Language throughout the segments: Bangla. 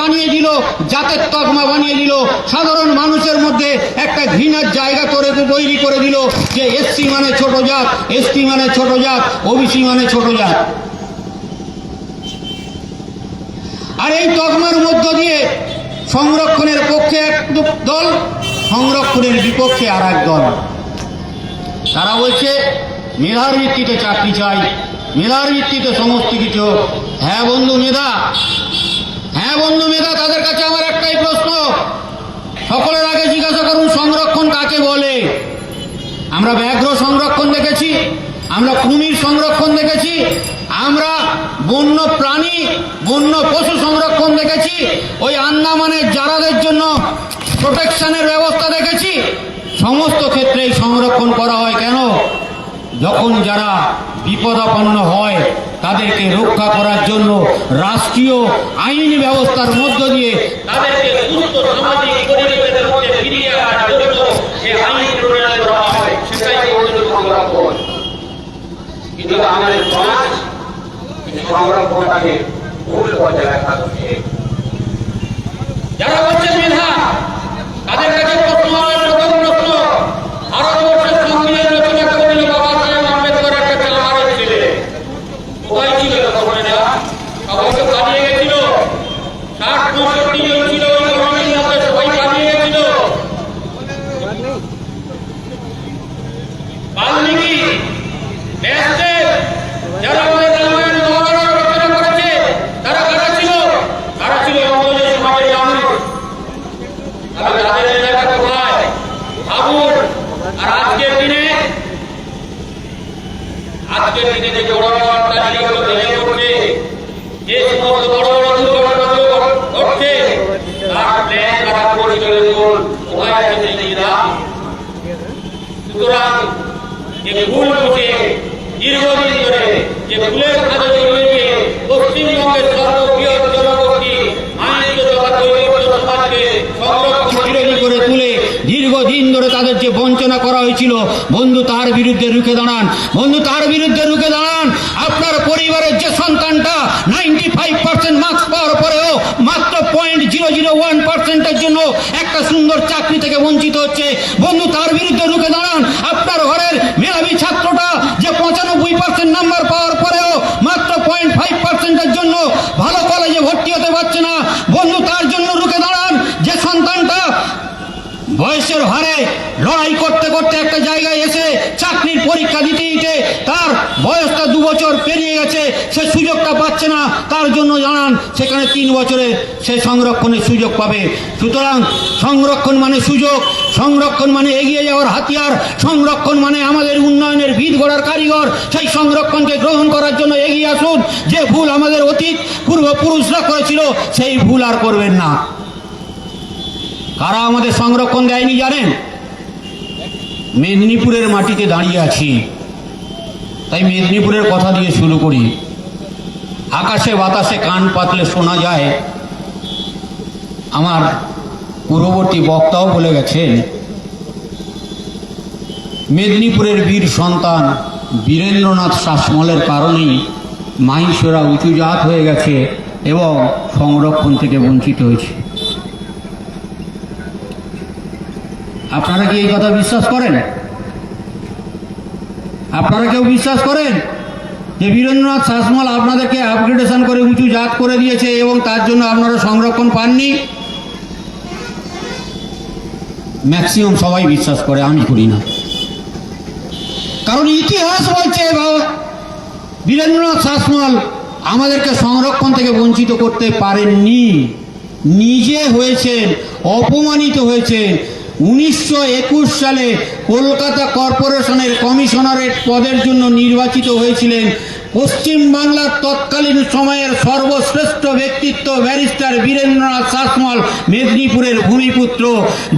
বানিয়ে দিল, জাতের তকমা বানিয়ে দিল, সাধারণ মানুষের মধ্যে একটা ঘৃণার জায়গা করে তৈরি করে দিল যে এসসি মানে ছোট জাত, এসটি মানে ছোট জাত, ওবিসি মানে ছোট জাত। আর এই তকমার মধ্য দিয়ে সংরক্ষণের পক্ষে এক দল, সংরক্ষণের বিপক্ষে আর এক দল। তারা বলছে, মেধার ভিত্তিতে চাকরি চাই, মেধার ভিত্তিতে সমস্ত কিছু। হ্যাঁ বন্ধু, মেধা। হ্যাঁ বন্ধু মেধা, তাদের কাছে আমার একটাই প্রশ্ন। সকলের আগে জিজ্ঞাসা করুন, সংরক্ষণ কাকে বলে? আমরা ব্যাঘ্র সংরক্ষণ দেখেছি, আমরা কুমির সংরক্ষণ দেখেছি, আমরা বন্য প্রাণী, বন্য পশু সংরক্ষণ দেখেছি, ওই আন্দামানের জারাদের জন্য প্রোটেকশনের ব্যবস্থা দেখেছি। সমস্ত ক্ষেত্রেই সংরক্ষণ করা হয় কেন? যখন যারা বিপদাপন্ন হয়, তাদেরকে রক্ষা করার জন্য রাষ্ট্রীয় আইন ব্যবস্থার মধ্য দিয়ে তাদেরকে হচ্ছে যারা বলছে মেধা তাদের কাছে প্রশ্ন প্রথম ভারতবর্ষের সংবিধান রচনা করেছিল বাবা সাহেব আম্বেদকর একটা তেলমারের ছেলে কোথায় ছিল তখন এরা সবাই তো পালিয়ে গেছিল ষাট পঁয়ষট্টি জন ছিল ওই গভর্নমেন্ট মধ্যে সবাই পালিয়ে গেছিল বাল্মীকি ব্যাসদেব যারা আমাদের রামায়ণ মহাভারত রচনা করেছে তারা কারা ছিল তারা ছিল আমাদের সমাজের মানুষ তাহলে তাদের জায়গা কোথায় ভাবুন আর আজকের দিনে আজকের দিনে যে অট্টালিকাগুলো ভেঙে পড়ছে, যে সমস্ত বড় বড় দুর্ঘটনাগুলো ঘটছে তার প্ল্যান তারা দেখুন, কোথায় আছে সেই মেয়েরা সুতরাং যে ভুল বুঝে দীর্ঘদিন ধরে যে ভুলের খাতে জড়িয়ে পশ্চিমবঙ্গের সর্ববৃহৎ জনগোষ্ঠী মানিক তথা কৈবর্ত সমাজকে সংরক্ষণ বিরোধী করে তুলে দীর্ঘদিন ধরে তাদের যে বঞ্চনা করা হয়েছিল, বন্ধু তার বিরুদ্ধে রুখে দাঁড়ান। বন্ধু তার বিরুদ্ধে রুখে দাঁড়ান। আপনার পরিবারের যে সন্তানটা নাইনটি ফাইভ পার্সেন্ট মার্কস পাওয়ার পরেও মাত্র পয়েন্ট জিরো জিরো ওয়ান পার্সেন্টের জন্য একটা সুন্দর চাকরি থেকে বঞ্চিত হচ্ছে। বন্ধু তার বিরুদ্ধে রুখে দাঁড়ান। আপনার ঘরের মেধাবী ছাত্রটা যে পঁচানব্বই পার্সেন্ট নাম্বার পাওয়ার পরেও মাত্র পয়েন্ট ফাইভ পার্সেন্টের জন্য ভালো কলেজে ভর্তি হতে পারছে না বন্ধু তার জন্য রুখে দাঁড়ান যে সন্তানটা বয়সের হারে লড়াই করতে করতে একটা জায়গায় এসে চাকরির পরীক্ষা দিতে দিতে তার বয়সটা দু বছর পেরিয়ে গেছে, সে সুযোগটা পাচ্ছে না। তার জন্য জানান, সেখানে তিন বছরে সে সংরক্ষণের সুযোগ পাবে। সুতরাং সংরক্ষণ মানে সুযোগ, সংরক্ষণ মানে এগিয়ে যাওয়ার হাতিয়ার, সংরক্ষণ মানে আমাদের উন্নয়নের ভিত গড়ার কারিগর। সেই সংরক্ষণকে গ্রহণ করার জন্য এগিয়ে আসুন। যে ভুল আমাদের অতীত পূর্বপুরুষরা করেছিল, সেই ভুল আর করবেন না। কারা আমাদের সংরক্ষণ দেয়নি জানেন? মেদিনীপুরের মাটিতে দাঁড়িয়ে আছি। তাই মেদিনীপুরের কথা দিয়ে শুরু করি। আকাশে বাতাসে কান পাতলে শোনা যায়, আমার পূর্ববর্তী বক্তাও বলে গেছেন, মেদিনীপুরের বীর সন্তান বীরেন্দ্রনাথ শাসমলের কারণেই মাহিসরা উঁচু জাত হয়ে গেছে এবং সংরক্ষণ থেকে বঞ্চিত হয়েছে। আপনারা কি এই কথা বিশ্বাস করেন? আপনারা কেউ বিশ্বাস করেন? যে বীরেন্দ্রনাথ শাসমল আপনাদেরকে আপগ্রেডেশন করে উঁচু জাত করে দিয়েছে এবং তার জন্য আপনারা সংরক্ষণ পাননি? ম্যাক্সিমাম সবাই বিশ্বাস করে, আমি করি না। কারণ ইতিহাস বলছে বীরেন্দ্রনাথ শাসমল আমাদেরকে সংরক্ষণ থেকে বঞ্চিত করতে পারেননি। নিজে হয়েছেন, অপমানিত হয়েছেন উনিশশো একুশ সালে কলকাতা কর্পোরেশনের কমিশনারেট পদের জন্য নির্বাচিত হয়েছিলেন। পশ্চিম বাংলার তৎকালীন সময়ের সর্বশ্রেষ্ঠ ব্যক্তিত্ব ব্যারিস্টার বীরেন্দ্রনাথ শাসমল মেদিনীপুরের ভূমিপুত্র,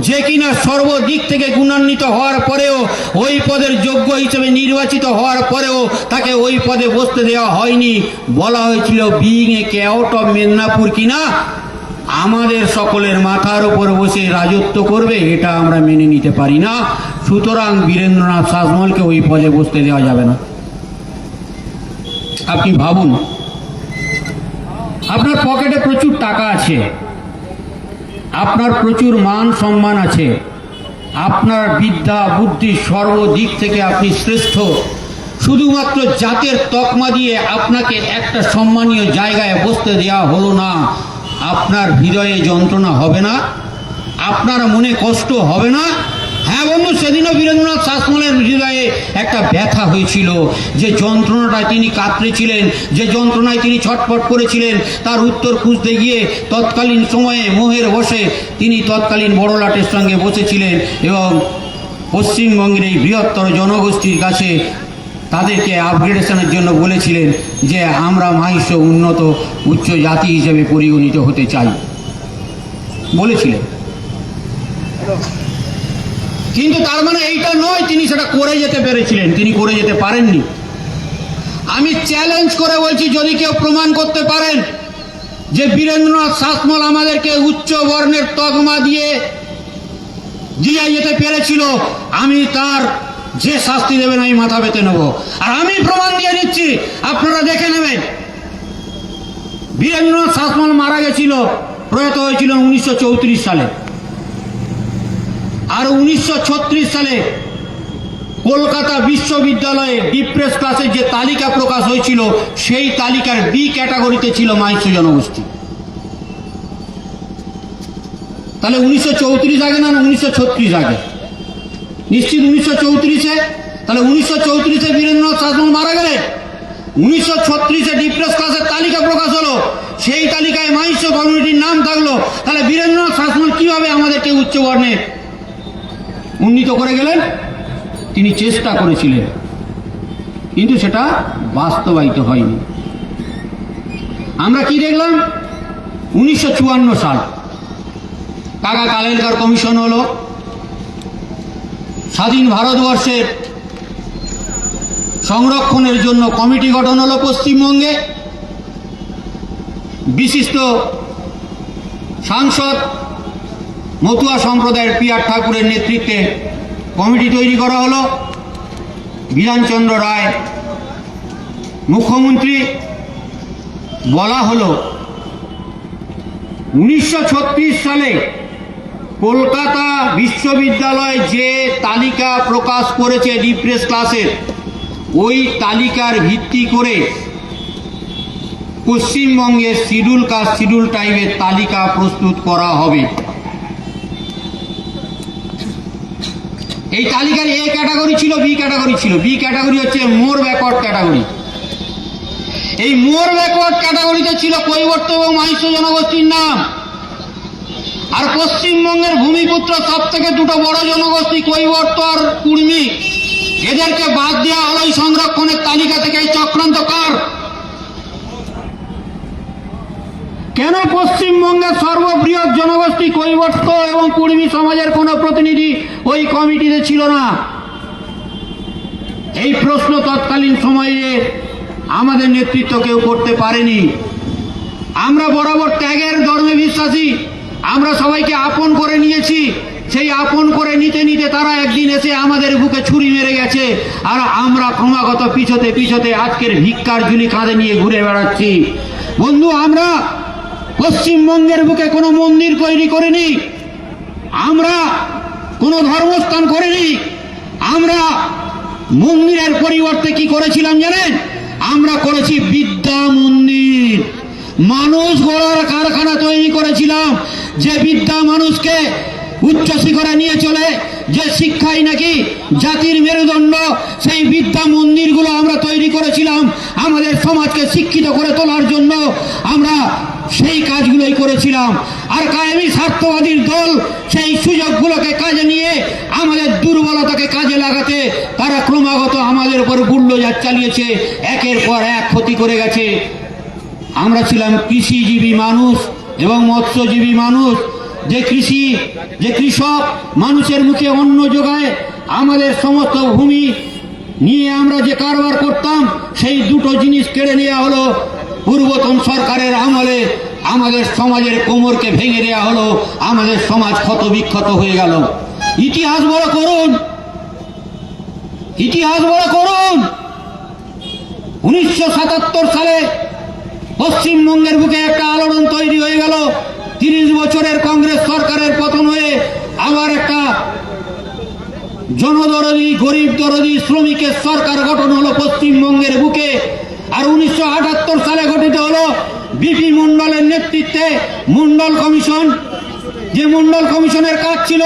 যে কিনা সর্বদিক থেকে গুণান্বিত হওয়ার পরেও ওই পদের যোগ্য হিসেবে নির্বাচিত হওয়ার পরেও তাকে ওই পদে বসতে দেওয়া হয়নি। বলা হয়েছিল being A K out of Medinipur কিনা? আমাদের সকলের মাথার উপর বসে রাজত্ব করবে, এটা আমরা মেনে নিতে পারি না। সুতরাং বীরেন্দ্রনাথ শাসমলকে ওই পদে বসতে দেওয়া যাবে না। আপনি ভাবুন, আপনার পকেটে প্রচুর টাকা আছে, আপনার প্রচুর মান সম্মান আছে, আপনার বিদ্যা, বুদ্ধি সর্বদিক থেকে আপনি শ্রেষ্ঠ। শুধুমাত্র জাতের তকমা দিয়ে আপনাকে একটা সম্মানীয় জায়গায় বসতে দেওয়া হলো না। আপনার হৃদয়ে যন্ত্রণা হবে না, আপনার মনে কষ্ট হবে না। হ্যাঁ বন্ধু, সেদিনও বীরেন্দ্রনাথ শাসমলের হৃদয়ে একটা ব্যথা হয়েছিল। যে যন্ত্রণাটায় তিনি কাতরেছিলেন যে যন্ত্রণায় তিনি ছটফট করেছিলেন, তার উত্তর খুঁজতে গিয়ে তৎকালীন সময়ে মোহের বসে তিনি তৎকালীন বড়লাটের সঙ্গে বসেছিলেন এবং পশ্চিমবঙ্গের এই বৃহত্তর জনগোষ্ঠীর কাছে তাদেরকে আপগ্রেডেশনের জন্য বলেছিলেন যে আমরা মাহিষ্য উন্নত উচ্চ জাতি হিসেবে পরিগণিত হতে চাই। বলেছিলেন। কিন্তু তার মানে এইটা নয়, তিনি সেটা করে যেতে পেরেছিলেন, তিনি করে যেতে পারেননি। আমি চ্যালেঞ্জ করে বলছি, যদি কেউ প্রমাণ করতে পারেন যে বীরেন্দ্রনাথ শাসমল আমাদেরকে উচ্চ বর্ণের তকমা দিয়ে দিয়ে যেতে পেরেছিল, আমি তার যে শাস্তি দেবেন, আমি মাথা পেতে নেব। আর আমি প্রমাণ দিয়ে দিচ্ছি, আপনারা দেখে নেবেন। বীরেন্দ্রনাথ শাসমল মারা গেছিল, প্রয়াত হয়েছিল উনিশশো চৌত্রিশ সালে। আর উনিশশো ছত্রিশ সালে কলকাতা বিশ্ববিদ্যালয়ে ডিপ্রেস ক্লাসের যে তালিকা প্রকাশ হয়েছিল, সেই তালিকার বি ক্যাটাগরিতে ছিল মাইশ্র জনগোষ্ঠী। তাহলে উনিশশো চৌত্রিশ আগে না, উনিশশো ছত্রিশ আগে? নিশ্চিত উনিশশো চৌত্রিশে, তাহলে উনিশশো চৌত্রিশে বীরেন্দ্রনাথ শাসন মারা গেলেন উনিশশো ছত্রিশে ডিপ্রেস ক্লাসের তালিকা প্রকাশ হলো, সেই তালিকায় মাইশ্র কমিউনিটির নাম থাকল, তাহলে বীরেন্দ্রনাথ শাসন কীভাবে আমাদেরকে উচ্চ বর্ণে উন্নীত করে গেলেন? তিনি চেষ্টা করেছিলেন, কিন্তু সেটা বাস্তবায়িত হয়নি। আমরা কি দেখলাম? উনিশশো চুয়ান্ন সাল, কাকা কালেলকার কমিশন হলো স্বাধীন ভারতবর্ষের সংরক্ষণের জন্য কমিটি গঠন হলো পশ্চিমবঙ্গে। বিশিষ্ট সাংসদ মতুয়া সম্প্রদায়ের পিয়ার ঠাকুরের নেতৃত্বে কমিটি তৈরি করা হলো। বিধানচন্দ্র রায় মুখ্যমন্ত্রী বলা হলো। উনিশশো ছত্রিশ সালে কলকাতা বিশ্ববিদ্যালয় যে তালিকা প্রকাশ করেছে ডিপ্রেস ক্লাসের, ওই তালিকার ভিত্তি করে পশ্চিমবঙ্গের শিডিউল কাস্ট, শিডিউল টাইমের তালিকা প্রস্তুত করা হবে। এই তালিকার এ ক্যাটাগরি ছিল, বি ক্যাটাগরি ছিল। বি ক্যাটাগরি হচ্ছে মোর ব্যাকওয়ার্ড ক্যাটাগরি। এই মোর ব্যাকওয়ার্ড ক্যাটাগরিতে ছিল কৈবর্ত এবং মাহিষ্য জনগোষ্ঠীর নাম। আর পশ্চিমবঙ্গের ভূমিপুত্র সব থেকে দুটো বড় জনগোষ্ঠী কৈবর্ত আর কুর্মি। এদেরকে বাদ দেওয়া হলো এই সংরক্ষণের তালিকা থেকে। এই চক্রান্ত কার? কেন পশ্চিমবঙ্গের সর্ববৃহৎ জনগোষ্ঠী কৈবর্ত এবং কুর্মী সমাজের কোনো প্রতিনিধি ওই কমিটিতে ছিল না? এই প্রশ্ন তৎকালীন সময়ে আমাদের নেতৃত্ব কেউ করতে পারেনি। আমরা বরাবর ত্যাগের ধর্মে বিশ্বাসী। আমরা সবাইকে আপন করে নিয়েছি। সেই আপন করে নিতে নিতে তারা একদিন এসে আমাদের বুকে ছুরি মেরে গেছে। আর আমরা ক্রমাগত পিছতে পিছতে আজকের ভিক্ষার ঝুলি কাঁধে নিয়ে ঘুরে বেড়াচ্ছি। বন্ধু, আমরা পশ্চিমবঙ্গের বুকে কোনো মন্দির তৈরি করিনি। আমরা কোনো ধর্মস্থান করিনি। আমরা মন্দিরের পরিবর্তে কি করেছিলাম জানেন? আমরা করেছি বিদ্যা মন্দির। মানুষ গড়ার কারখানা তৈরি করেছিলাম। যে বিদ্যা মানুষকে উচ্চ শিখরে নিয়ে চলে, যে শিক্ষাই নাকি জাতির মেরুদণ্ড, সেই বিদ্যা মন্দিরগুলো আমরা তৈরি করেছিলাম আমাদের সমাজকে শিক্ষিত করে তোলার জন্য আমরা সেই কাজগুলোই করেছিলাম। আর কায়েমি স্বার্থবাদীর দল সেই সুযোগগুলোকে কাজে নিয়ে আমাদের দুর্বলতাকে কাজে লাগাতে তারা ক্রমাগত আমাদের উপর গুল্লজার চালিয়েছে। একের পর এক ক্ষতি করে গেছে। আমরা ছিলাম কৃষিজীবী মানুষ এবং মৎস্যজীবী মানুষ। যে কৃষি, যে কৃষক মানুষের মুখে অন্ন যোগায়, আমাদের সমস্ত ভূমি নিয়ে আমরা যে কারবার করতাম, সেই দুটো জিনিস কেড়ে নেওয়া হলো। পূর্বতন সরকারের আমলে আমাদের সমাজের কোমরকে ভেঙে দেওয়া হলো, আমাদের সমাজ ক্ষত বিক্ষত হয়ে গেল। ইতিহাস বড় করুন। ইতিহাস বড় করুন। উনিশশো সাতাত্তর সালে পশ্চিমবঙ্গের বুকে একটা আলোড়ন তৈরি হয়ে গেল। তিরিশ বছরের কংগ্রেস সরকারের পতন হয়ে আবার একটা জনদরদি, গরিব দরদি, শ্রমিকের সরকার গঠন হলো পশ্চিমবঙ্গের বুকে। আর উনিশশো আটাত্তর সালে গঠিত হলো বিপি মন্ডলের নেতৃত্বে মন্ডল কমিশন। যে মন্ডল কমিশনের কাজ ছিল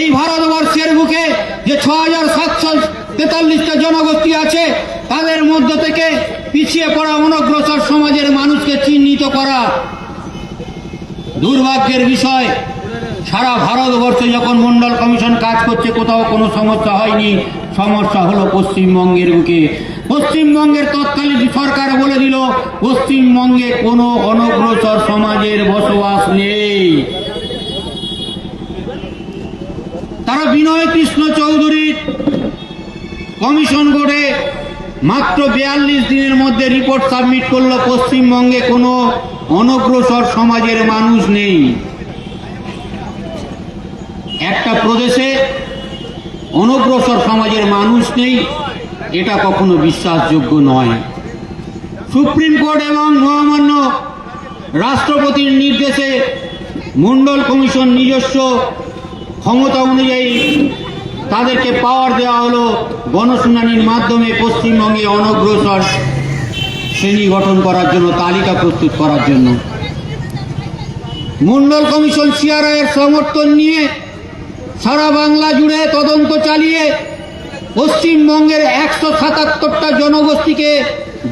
এই ভারতবর্ষের বুকে যে ছ হাজার সাতশো তেতাল্লিশটা জনগোষ্ঠী আছে, তাদের মধ্য থেকে পিছিয়ে পড়া অনগ্রসর সমাজের মানুষকে চিহ্নিত করা দুর্ভাগ্যের বিষয়। সারা ভারতবর্ষে যখন মন্ডল কমিশন কাজ করছে, কোথাও কোনো সমস্যা হয়নি। সমস্যা হলো পশ্চিমবঙ্গের বুকে। পশ্চিমবঙ্গের তৎকালীন সরকার বলে দিল, পশ্চিমবঙ্গে কোনো অনগ্রসর সমাজের বসবাস নেই। তারা বিনয় কৃষ্ণ চৌধুরীর কমিশন করে মাত্র বিয়াল্লিশ দিনের মধ্যে রিপোর্ট সাবমিট করল পশ্চিমবঙ্গে কোনো অনগ্রসর সমাজের মানুষ নেই। একটা প্রদেশে অনগ্রসর সমাজের মানুষ নেই, এটা কখনো বিশ্বাসযোগ্য নয়। সুপ্রিম কোর্ট এবং মহামান্য রাষ্ট্রপতির নির্দেশে মন্ডল কমিশন নিজস্ব ক্ষমতা অনুযায়ী তাদেরকে পাওয়ার দেওয়া হলো গণশুনানির মাধ্যমে পশ্চিমবঙ্গে অনগ্রসর শ্রেণি গঠন করার জন্য, তালিকা প্রস্তুত করার জন্য। মন্ডল কমিশন সিআরআইয়ের সমর্থন নিয়ে সারা বাংলা জুড়ে তদন্ত চালিয়ে পশ্চিমবঙ্গের একশো সাতাত্তরটা জনগোষ্ঠীকে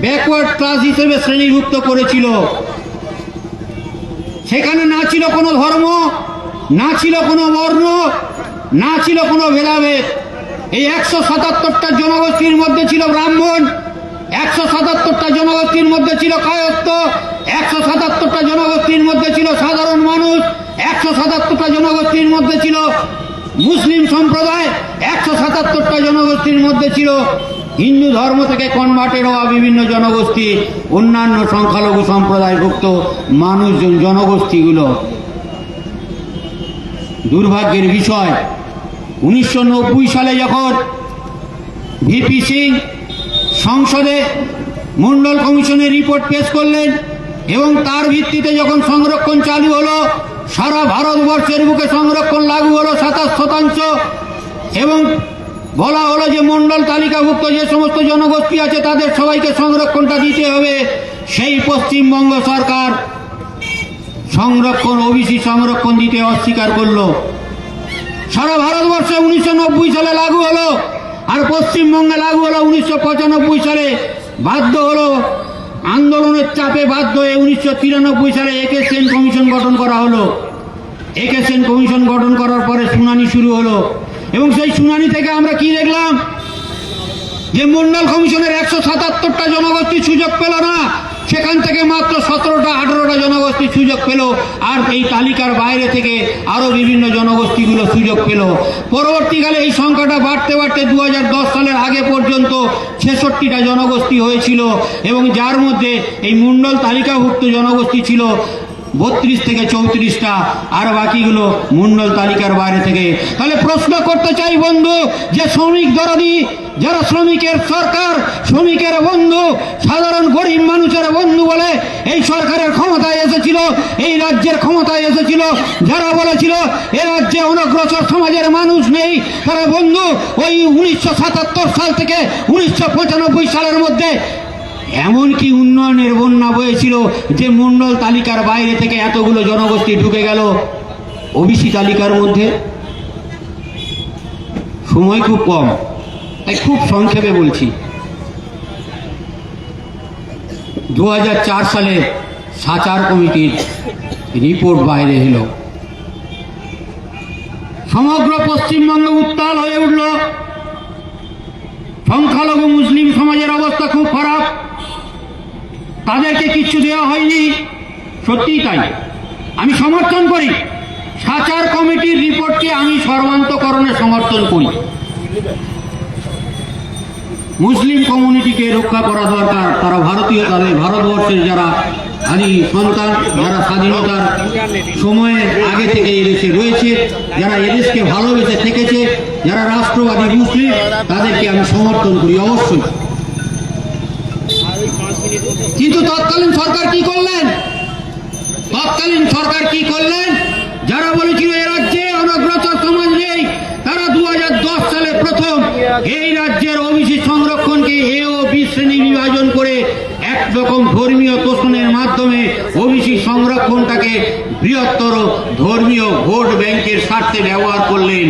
ব্যাকওয়ার্ড ক্লাস হিসেবে শ্রেণীভুক্ত করেছিল। সেখানে না ছিল কোনো ধর্ম, না ছিল কোনো বর্ণ না ছিল কোনো ভেদাভেদ। এই একশো সাতাত্তরটা জনগোষ্ঠীর মধ্যে ছিল ব্রাহ্মণ, একশো সাতাত্তরটা জনগোষ্ঠীর মধ্যে ছিল কায়ত্ত একশো সাতাত্তরটা জনগোষ্ঠীর মধ্যে ছিল সাধারণ মানুষ, একশো সাতাত্তরটা জনগোষ্ঠীর মধ্যে ছিল মুসলিম সম্প্রদায়, একশো সাতাত্তরটা জনগোষ্ঠীর মধ্যে ছিল হিন্দু ধর্ম থেকে কনভার্টেড হওয়া বিভিন্ন জনগোষ্ঠী, অন্যান্য সংখ্যালঘু সম্প্রদায়ভুক্ত মানুষজন জনগোষ্ঠীগুলো। দুর্ভাগ্যের বিষয় উনিশশো নব্বই সালে যখন ভিপি সিং সংসদে মন্ডল কমিশনের রিপোর্ট পেশ করলেন এবং তার ভিত্তিতে যখন সংরক্ষণ চালু হলো, সারা ভারতবর্ষের বুকে সংরক্ষণ লাগু হলো সাতাশ শতাংশ এবং বলা হলো যে মন্ডল তালিকাভুক্ত যে সমস্ত জনগোষ্ঠী আছে তাদের সবাইকে সংরক্ষণটা দিতে হবে। সেই পশ্চিমবঙ্গ সরকার সংরক্ষণ, ওবিসি সংরক্ষণ দিতে অস্বীকার করল। সারা ভারতবর্ষে উনিশশো নব্বই সালে লাগু হলো, আর পশ্চিমবঙ্গে লাগু হলো উনিশশো পঁচানব্বই সালে বাধ্য হলো, আন্দোলনের চাপে বাধ্য হয়ে উনিশশো তিরানব্বই সালে একে সেন কমিশন গঠন করা হলো। একে সেন কমিশন গঠন করার পরে শুনানি শুরু হলো, এবং সেই শুনানি থেকে আমরা কি দেখলাম? যে মন্ডল কমিশনের একশো সাতাত্তরটা জনগোষ্ঠী সুযোগ পেল না। সেখান থেকে মাত্র সতেরোটা, আঠেরোটা জনগোষ্ঠী সুযোগ পেল আর এই তালিকার বাইরে থেকে আরও বিভিন্ন জনগোষ্ঠীগুলো সুযোগ পেল। পরবর্তীকালে এই সংখ্যাটা বাড়তে বাড়তে দু হাজার দশ সালের আগে পর্যন্ত ছেষট্টিটা জনগোষ্ঠী হয়েছিল এবং যার মধ্যে এই মণ্ডল তালিকাভুক্ত জনগোষ্ঠী ছিল বত্রিশ থেকে চৌত্রিশটা, আর বাকিগুলো মন্ডল তালিকার বাইরে থেকে। তাহলে প্রশ্ন করতে চাই, বন্ধু, যে শ্রমিক দরদি, যারা শ্রমিকের সরকার, শ্রমিকের বন্ধু, সাধারণ গরিব মানুষের বন্ধু বলে এই সরকারের ক্ষমতায় এসেছিল, এই রাজ্যের ক্ষমতায় এসেছিল, যারা বলেছিল, এ রাজ্যে অনগ্রসর সমাজের মানুষ নেই, তারা বন্ধু, ওই উনিশশো সাতাত্তর সাল থেকে উনিশশো পঁচানব্বই সালের মধ্যে এমন কি উন্নয়নের বন্যা বয়েছিল যে মন্ডল তালিকার বাইরে থেকে এতগুলো জনগোষ্ঠী ঢুকে গেল ওবিসি তালিকার মধ্যে। সময় খুব কম। তাই খুব সংক্ষেপে বলছি। দু হাজার চার সালে সাচার কমিটির রিপোর্ট বাইরে এলো। সমগ্র পশ্চিমবঙ্গ উত্তাল হয়ে উঠল। সংখ্যালঘু মুসলিম সমাজের অবস্থা খুব খারাপ। তাদেরকে কিচ্ছু দেওয়া হয়নি। সত্যিই তাই। আমি সমর্থন করি। সাচার কমিটির রিপোর্টকে আমি সর্বান্তকরণে সমর্থন করি। মুসলিম কমিউনিটিকে রক্ষা করা দরকার। তারা ভারতীয় তাদের ভারতবর্ষের যারা আদি সন্তান, যারা স্বাধীনতার সময়ের আগে থেকে এদেশে রয়েছে, যারা এদেশকে ভালোবেসে থেকেছে, যারা রাষ্ট্রবাদী মুসলিম, তাদেরকে আমি সমর্থন করি অবশ্যই। কিন্তু তৎকালীন সরকার কি করলেন? তৎকালীন সরকার কি করলেন? যারা বলেছিল এ রাজ্যে অনগ্রসর সমাজ নেই, তারা দু হাজার দশ সালে প্রথম এই রাজ্যের ওবিসি সংরক্ষণকে এ ও বি শ্রেণি বিভাজন করে একরকম ধর্মীয় তোষণের মাধ্যমে ওবিসি সংরক্ষণটাকে বৃহত্তর ধর্মীয় ভোট ব্যাংকের স্বার্থে ব্যবহার করলেন।